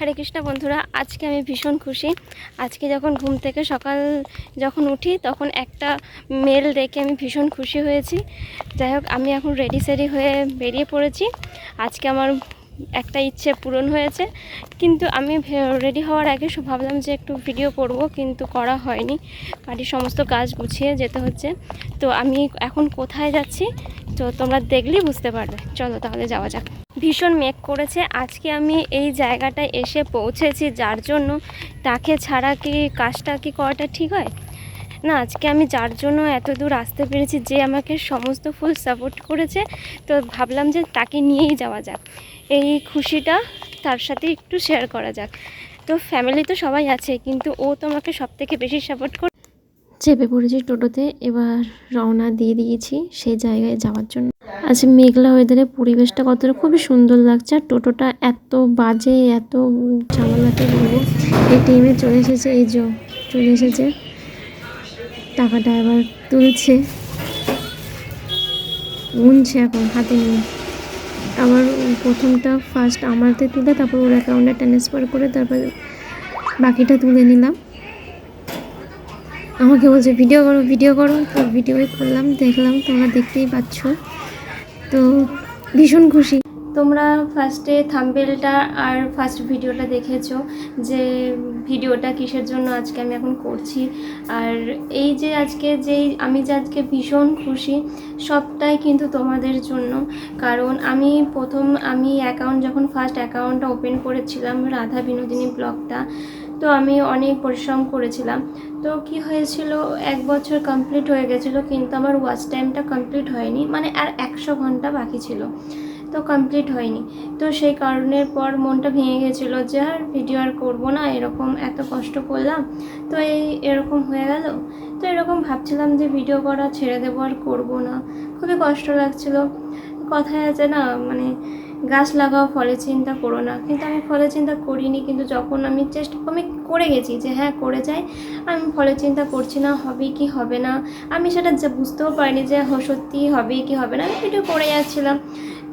হরে কৃষ্ণ বন্ধুরা, আজকে আমি ভীষণ খুশি। আজকে যখন ঘুম থেকে সকাল যখন উঠি, তখন একটা মেল দেখে আমি ভীষণ খুশি হয়েছি। যাই হোক, আমি এখন রেডি সেডি হয়ে বেরিয়ে পড়েছি। আজকে আমার একটা ইচ্ছে পূরণ হয়েছে। কিন্তু আমি রেডি হওয়ার আগে ভাবলাম যে একটু ভিডিও করব, কিন্তু করা হয়নি। বাড়ির সমস্ত কাজ গুছিয়ে যেতে হচ্ছে। তো আমি এখন কোথায় যাচ্ছি? তো তোমরা দেখলেই বুঝতে পারবে। চলো তাহলে যাওয়া যাক। ভীষণ মেঘ করেছে। আজকে আমি এই জায়গাটায় এসে পৌঁছেছি, যার জন্য তাকে ছাড়া কি কাজটা কি করাটা ঠিক হয়? না, আজকে আমি যার জন্য এত দূর আসতে পেরেছি যে আমাকে সমস্ত ফুল সাপোর্ট করেছে, তো ভাবলাম যে তাকে নিয়েই যাওয়া যাক। এই খুশিটা তার সাথে একটু শেয়ার করা যাক। তো ফ্যামিলি তো সবাই আছে, কিন্তু ও তোমাকে সব থেকে বেশি সাপোর্ট করে চেপে পড়েছি টোটোতে। এবার রওনা দিয়ে দিয়েছি সেই জায়গায় যাওয়ার জন্য। আজ মেঘলা ওয়েদারে পরিবেশটা কতটা খুবই সুন্দর লাগছে। আর টোটোটা এত বাজে, এত ঝামেলাতে বলব। এই টাইমে চলে এসেছে, এই যে চলে এসেছে। টাকাটা এবার তুলছে। গুনছে এখন, হাতে নিয়ে। আবার প্রথমটা ফার্স্ট আমারতে তুলে, তারপর ওর অ্যাকাউন্টে ট্রান্সফার করে তারপর বাকিটা তুলে নিলাম। আমাকে বলছে, ভিডিও করো ভিডিও করো। তো ভিডিওই করলাম দেখলাম, তোমরা দেখতেই পাচ্ছ। তো ভীষণ খুশি। তোমরা ফার্স্টে থাম্বেলটা আর ফার্স্ট ভিডিওটা দেখেছ যে ভিডিওটা কিসের জন্য আজকে আমি এখন করছি। আর এই যে আজকে যেই আমি যে আজকে ভীষণ খুশি, সবটাই কিন্তু তোমাদের জন্য। কারণ আমি প্রথম আমি অ্যাকাউন্ট যখন ফার্স্ট অ্যাকাউন্টটা ওপেন করেছিলাম রাধা বিনোদিনী ব্লগটা তো আমি অনেক পরিশ্রম করেছিলাম। তো কি হয়েছিল, এক বছর কমপ্লিট হয়ে গেছিল, কিন্তু আমার ওয়াচ টাইমটা কমপ্লিট হয়নি মানে আর একশো ঘণ্টা বাকি ছিল, তো কমপ্লিট হয়নি। তো সেই কারণের পর মনটা ভেঙে গেছিল যে, আর ভিডিও আর করব না, এরকম এত কষ্ট করলাম। তো এই এরকম হয়ে গেল। তো এরকম ভাবছিলাম যে ভিডিও করা ছেড়ে দেবো আর করব না। খুবই কষ্ট লাগছিল। কথায় আছে না মানে গাছ লাগাও ফলে চিন্তা করো না। কিন্তু আমি ফলে চিন্তা করিনি, কিন্তু যখন আমি চেষ্টা, আমি করে গেছি যে হ্যাঁ করে যাই। আমি ফলে চিন্তা করছি না, হবে কি হবে না? আমি সেটা বুঝতেও পারিনি যে হ- সত্যিই হবে কি হবে না। আমি ভিডিও করে যাচ্ছিলাম।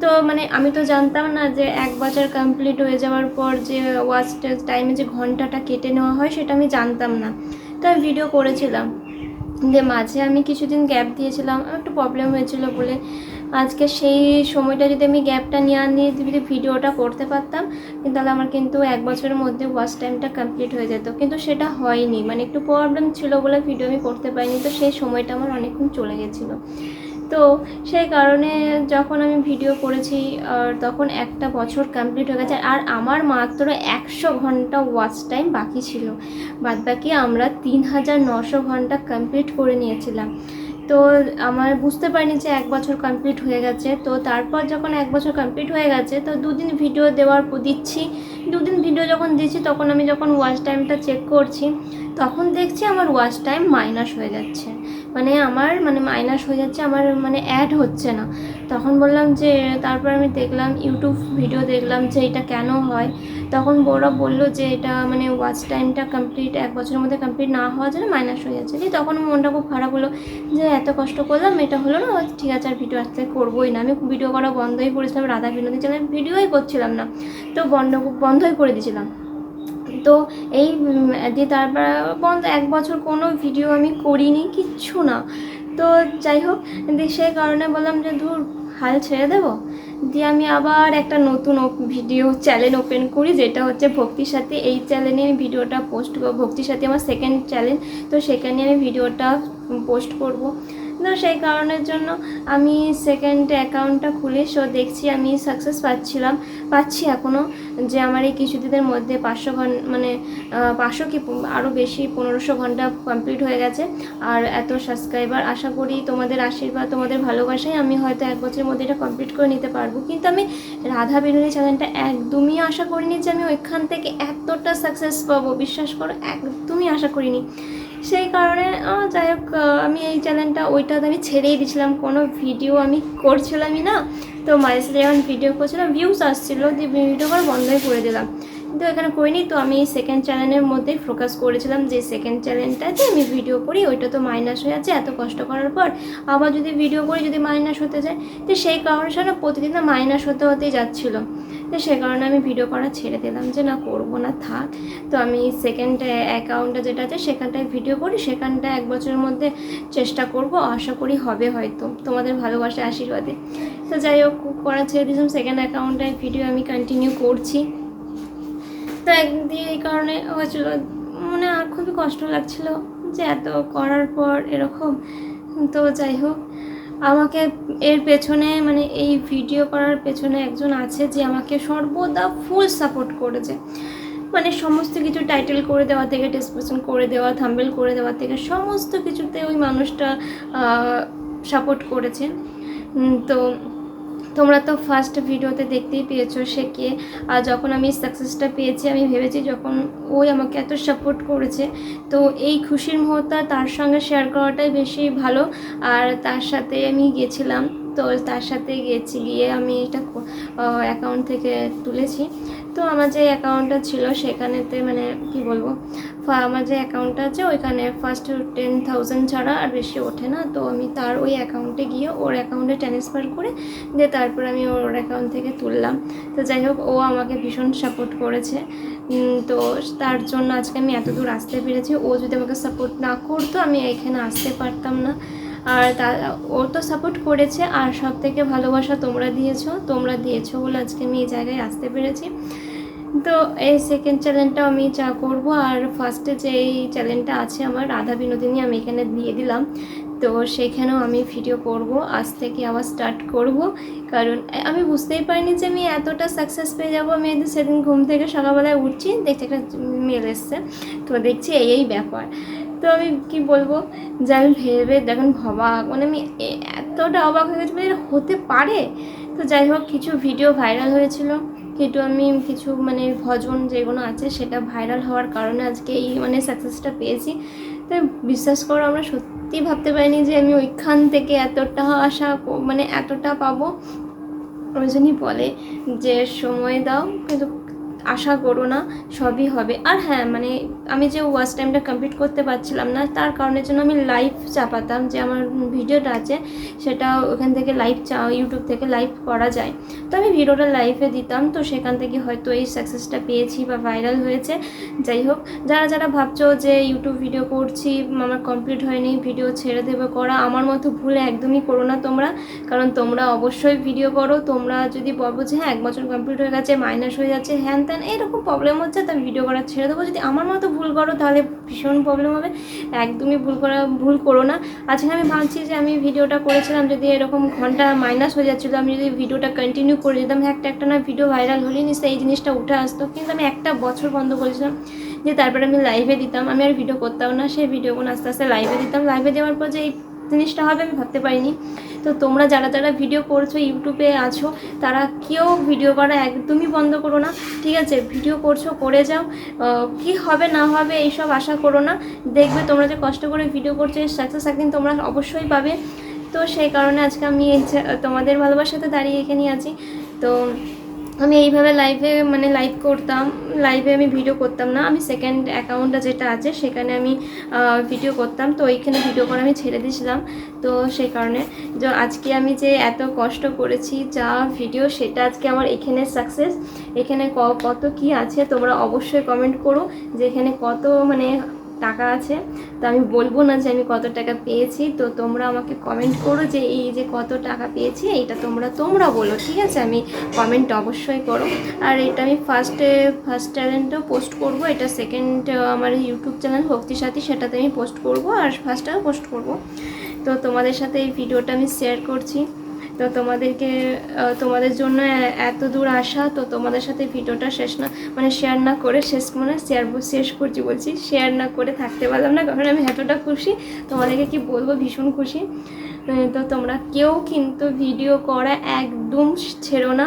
তো মানে আমি তো জানতাম না যে এক বছর কমপ্লিট হয়ে যাওয়ার পর যে ওয়াচ টাইমে যে ঘন্টাটা কেটে নেওয়া হয়, সেটা আমি জানতাম না। তো আমি ভিডিও করেছিলাম। যে মাঝে আমি কিছুদিন গ্যাপ দিয়েছিলাম আমার একটু প্রবলেম হয়েছিল বলে। আজকে সেই সময়টা যদি আমি গ্যাপটা নিয়ে নিয়ে যদি ভিডিওটা করতে পারতাম, কিন্তু তাহলে আমার কিন্তু এক বছরের মধ্যে ওয়াচ টাইমটা কমপ্লিট হয়ে যেত। কিন্তু সেটা হয়নি। মানে একটু প্রবলেম ছিল বলে ভিডিও আমি করতে পারিনি, তো সেই সময়টা আমার অনেকক্ষণ চলে গেছিল। তো সেই কারণে যখন আমি ভিডিও করেছি তখন একটা বছর কমপ্লিট হয়ে গেছে, আর আমার মাত্র একশো ঘণ্টা ওয়াচ টাইম বাকি ছিল। বাদ বাকি আমরা তিন হাজার নশো ঘণ্টা কমপ্লিট করে নিয়েছিলাম। তো আমার বুঝতে পারিনি যে এক বছর কমপ্লিট হয়ে গেছে। তো তারপর যখন এক বছর কমপ্লিট হয়ে গেছে, তো দুদিন ভিডিও দেওয়ার দিচ্ছি। দুদিন ভিডিও যখন দিচ্ছি, তখন আমি যখন ওয়াচ টাইমটা চেক করছি, তখন দেখছি আমার ওয়াচ টাইম মাইনাস হয়ে যাচ্ছে। মানে আমার মানে মাইনাস হয়ে যাচ্ছে, আমার মানে অ্যাড হচ্ছে না। তখন বললাম যে, তারপর আমি দেখলাম ইউটিউব ভিডিও দেখলাম যে, এটা কেন হয়? তখন বড়রা বলল যে এটা মানে ওয়াচ টাইমটা কমপ্লিট এক বছরের মধ্যে কমপ্লিট না হওয়ার জন্য মাইনাস হয়ে যাচ্ছে। দিয়ে তখন মনটা খুব খারাপ হলো যে এত কষ্ট করলাম, এটা হলো না, ঠিক আছে আর ভিডিও আসতে করবোই না। আমি ভিডিও করা বন্ধই করেছিলাম, রাধা বিনোদী চ্যানেল ভিডিওই করছিলাম না, তো বন্ধ, বন্ধই করে দিয়েছিলাম। তো এই দিয়ে তারপর বন্ধ, এক বছর কোনো ভিডিও আমি করিনি, কিচ্ছু না। তো যাই হোক সেই কারণে বললাম যে ধুর, হাল ছেড়ে দেবো। দিয়ে আমি আবার একটা নতুন ভিডিও চ্যানেল ওপেন করি, যেটা হচ্ছে ভক্তির সাথে। এই চ্যানেলে আমি ভিডিওটা পোস্ট করব। ভক্তির সাথে আমার সেকেন্ড চ্যানেল তো সেখানে আমি ভিডিওটা পোস্ট করব। তো সেই কারণের জন্য আমি সেকেন্ড অ্যাকাউন্টটা খুলে সো দেখছি, আমি সাকসেস পাচ্ছিলাম, পাচ্ছি এখনও যে আমার এই কিছুদিনের মধ্যে পাঁচশো ঘণ্টা মানে পাঁচশো কি আরও বেশি, পনেরোশো ঘণ্টা কমপ্লিট হয়ে গেছে। আর এত সাবস্ক্রাইবার আশা করি তোমাদের আশীর্বাদ, তোমাদের ভালোবাসায় আমি হয়তো এক বছরের মধ্যে এটা কমপ্লিট করে নিতে পারব। কিন্তু আমি রাধা বিনোদী চ্যানেলটা একদমই আশা করিনি যে আমি ওইখান থেকে এতটা সাকসেস পাবো। বিশ্বাস করো, একদমই আশা করিনি। সেই কারণে যাই হোক আমি এই চ্যানেলটা ওইটাতে আমি ছেড়েই দিয়েছিলাম। কোনো ভিডিও আমি করছিলামই না। তো মাঝে সাথে যখন ভিডিও করছিলাম ভিউজ আসছিল, দিয়ে ভিডিও করা বন্ধই করে দিলাম। কিন্তু এখানে করিনি, তো আমি সেকেন্ড চ্যানেলের মধ্যেই ফোকাস করেছিলাম যে সেকেন্ড চ্যানেলটাতে আমি ভিডিও করি, ওইটা তো মাইনাস হয়ে যাচ্ছে, এত কষ্ট করার পর আবার যদি ভিডিও করি, যদি মাইনাস হতে যায়, তো সেই কারণে না প্রতিদিন মাইনাস হতে হতেই যাচ্ছিল। তো সে কারণে আমি ভিডিও করা ছেড়ে দিলাম যে, না, করব না, থাক। তো আমি সেকেন্ড অ্যাকাউন্টটা যেটা আছে, সেখানটায় ভিডিও করি। সেখানটা এক বছরের মধ্যে চেষ্টা করব, আশা করি হবে হয়তো তোমাদের ভালোবাসা আশীর্বাদে। তো যাই হোক, করা ছেড়ে দিয়েছিলাম। সেকেন্ড অ্যাকাউন্টে ভিডিও আমি কন্টিনিউ করছি। তো একদিন এই কারণে হয়েছিল মানে খুবই কষ্ট লাগছিল যে, এত করার পর এরকম। তো যাই হোক আমাকে এর পেছনে মানে এই ভিডিও করার পেছনে একজন আছে যে আমাকে সর্বদা ফুল সাপোর্ট করেছে। মানে সমস্ত কিছু টাইটেল করে দেওয়া থেকে ডিসক্রিপশন করে দেওয়া থাম্বেল করে দেওয়া থেকে, সমস্ত কিছুতে ওই মানুষটা সাপোর্ট করেছে। তো তোমরা তো ফার্স্ট ভিডিওতে দেখতেই পেয়েছ সে কে। আর যখন আমি সাকসেসটা পেয়েছি, আমি ভেবেছি যখন ওই আমাকে এত সাপোর্ট করেছে, তো এই খুশির মুহূর্ত তার সঙ্গে শেয়ার করাটাই বেশি ভালো। আর তার সাথে আমি গেছিলাম, তো তার সাথে গেছি, গিয়ে আমি এটা অ্যাকাউন্ট থেকে তুলেছি। তো আমার যে অ্যাকাউন্টটা ছিল সেখানেতে মানে কি বলব আমার যে অ্যাকাউন্টটা আছে ওইখানে ফার্স্ট টেন থাউজেন্ড ছাড়া আর বেশি ওঠে না। তো আমি তার ওই অ্যাকাউন্টে গিয়ে ওর অ্যাকাউন্টে ট্রান্সফার করে দিয়ে তারপর আমি ওর অ্যাকাউন্ট থেকে তুললাম। তো যাই হোক, ও আমাকে ভীষণ সাপোর্ট করেছে। তো তার জন্য আজকে আমি এত দূর আসতে পেরেছি। ও যদি আমাকে সাপোর্ট না করতো, আমি এখানে আসতে পারতাম না। আর তা, ও তো সাপোর্ট করেছে, আর সব থেকে ভালোবাসা তোমরা দিয়েছ তোমরা দিয়েছ বলে আজকে আমি এই জায়গায় আসতে পেরেছি। তো এই সেকেন্ড চ্যানেলটাও আমি চা করব, আর ফার্স্টে যে এই চ্যানেলটা আছে আমার, রাধা বিনোদিনী আমি এখানে দিয়ে দিলাম। তো সেখানেও আমি ভিডিও করব, আজ থেকে আবার স্টার্ট করব। কারণ আমি বুঝতেই পারিনি যে আমি এতটা সাকসেস পেয়ে যাব। আমি সেদিন ঘুম থেকে সকালবেলায় উঠছি, দেখছি একটা মেল এসছে। তো দেখছি এই এই ব্যাপার। তো আমি কি বলব? যে আমি ভেবে দেখুন অবাক মানে আমি এতটা অবাক হয়ে গেছি মানে হতে পারে। তো যাই হোক, কিছু ভিডিও ভাইরাল হয়েছিল। কিন্তু আমি কিছু মানে ভজন যেগুলো আছে, সেটা ভাইরাল হওয়ার কারণে আজকে এই মানে সাকসেসটা পেয়েছি। তো বিশ্বাস করো, আমরা সত্যি ভাবতে পারিনি যে আমি ওইখান থেকে এতটা আশা মানে এতটা পাবো। ওই জন্যই বলে যে সময় দাও। কিন্তু আশা করো না, সবই হবে। আর হ্যাঁ মানে আমি যে ওয়াচ টাইমটা কমপ্লিট করতে পারছিলাম না, তার কারণের জন্য আমি লাইভ চাপাতাম, যে আমার ভিডিওটা আছে, সেটা ওখান থেকে লাইভ চা ইউটিউব থেকে লাইভ করা যায়। তো আমি ভিডিওটা লাইভে দিতাম, তো সেখান থেকে হয়তো এই সাকসেসটা পেয়েছি বা ভাইরাল হয়েছে। যাই হোক, যারা যারা ভাবছ যে ইউটিউব ভিডিও করছি, আমার কমপ্লিট হয়নি ভিডিও ছেড়ে দেবে, করা আমার মতো ভুল একদমই করো না তোমরা। কারণ তোমরা অবশ্যই ভিডিও করো, তোমরা যদি বলব যে হ্যাঁ এক বছর কমপ্লিট হয়ে গেছে মাইনাস হয়ে যাচ্ছে, হ্যান এরকম প্রবলেম হচ্ছে তা ভিডিও করা ছেড়ে দেবো। যদি আমার মতো ভুল করো, তাহলে ভীষণ প্রবলেম হবে। একদমই ভুল করা, ভুল করো না। আজকে আমি ভাবছি যে আমি ভিডিওটা করেছিলাম, যদি এরকম ঘণ্টা মাইনাস হয়ে যাচ্ছিল, আমি যদি ভিডিওটা কন্টিনিউ করে দিতাম, একটা একটা না ভিডিও ভাইরাল হলেই নিশ্চয়ই এই জিনিসটা উঠে আসতো। কিন্তু আমি একটা বছর বন্ধ করেছিলাম, যে তারপরে আমি লাইভে দিতাম। আমি আর ভিডিও করতাম না, সেই ভিডিওগুলো আস্তে আস্তে লাইভে দিতাম। লাইভে দেওয়ার পর যে এই জিনিসটা হবে, আমি ভাবতে পারিনি। তো তোমরা যারা যারা ভিডিও করছ, ইউটিউবে আছো, তারা কেউ ভিডিও করা একদমই বন্ধ করো না। ঠিক আছে ভিডিও করছ, করে যাও। কি হবে, না হবে, এইসব আশা করো না। দেখবে তোমরা যে কষ্ট করে ভিডিও করছ সাকসেস একদিন তোমরা অবশ্যই পাবে। তো সেই কারণে আজকে আমি তোমাদের ভালোবাসাতে দাঁড়িয়ে এখানেই আছি। তো আমি এইভাবে লাইভে মানে লাইভ করতাম লাইভে আমি ভিডিও করতাম না। আমি সেকেন্ড অ্যাকাউন্টটা যেটা আছে, সেখানে আমি ভিডিও করতাম। তো ওইখানে ভিডিও করে আমি ছেড়ে দিয়েছিলাম। তো সেই কারণে যে আজকে আমি যে এত কষ্ট করেছি, যা ভিডিও সেটা আজকে আমার এখানে সাকসেস এখানে কত কি আছে, তোমরা অবশ্যই কমেন্ট করো। যে এখানে কত মানে টাকা আছে, তো আমি বলব না যে আমি কত টাকা পেয়েছি, তো তোমরা আমাকে কমেন্ট করো যে এই যে কত টাকা পেয়েছি, এইটা তোমরা তোমরা বলো, ঠিক আছে? আমি কমেন্ট অবশ্যই করো। আর এটা আমি ফার্স্টে ফার্স্ট চ্যানেলটাও পোস্ট করব, এটা সেকেন্ড আমার ইউটিউব চ্যানেল ভক্তি সাথী, সেটাতে আমি পোস্ট করব, আর ফার্স্টটাও পোস্ট করব। তো তোমাদের সাথে এই ভিডিওটা আমি শেয়ার করছি। তো তোমাদেরকে তোমাদের জন্য এত দূর আসা, তো তোমাদের সাথে ভিডিওটা শেষ না মানে শেয়ার না করে, শেষ মানে শেয়ার শেষ করছি বলছি শেয়ার না করে থাকতে পারলাম না, কারণ আমি এতটা খুশি। তোমাদেরকে কি বলব, ভীষণ খুশি। তো তোমরা কেউ কিন্তু ভিডিও করা একদম ছেড়ো না।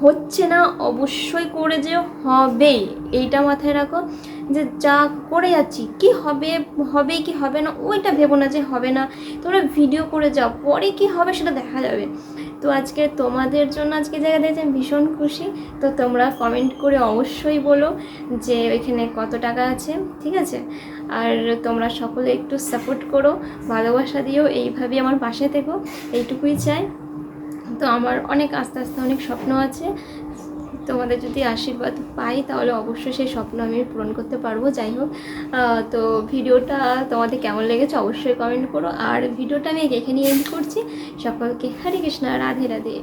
হচ্ছে না, অবশ্যই করে যে হবেই এইটা মাথায় রাখো যে যা করে যাচ্ছি, কি হবে হবে কি হবে না, ওইটা ভেবো না যে হবে না। তোমরা ভিডিও করে যাও, পরে কি হবে সেটা দেখা যাবে। তো আজকে তোমাদের জন্য আজকে জায়গা দেখছি আমি ভীষণ খুশি। তো তোমরা কমেন্ট করে অবশ্যই বলো যে এখানে কত টাকা আছে, ঠিক আছে? আর তোমরা সকলে একটু সাপোর্ট করো, ভালোবাসা দিও, এইভাবেই আমার পাশে থেকো। এইটুকুই চাই। তো আমার অনেক আস্তে আস্তে অনেক স্বপ্ন আছে। তোমাদের যদি আশীর্বাদ পাই, তাহলে অবশ্যই সেই স্বপ্ন আমি পূরণ করতে পারব। যাই হোক তো ভিডিওটা তোমাদের কেমন লেগেছে অবশ্যই কমেন্ট করো। আর ভিডিওটা আমি এখানে এন্ড করছি। সকলকে হরে কৃষ্ণ, রাধে রাধে।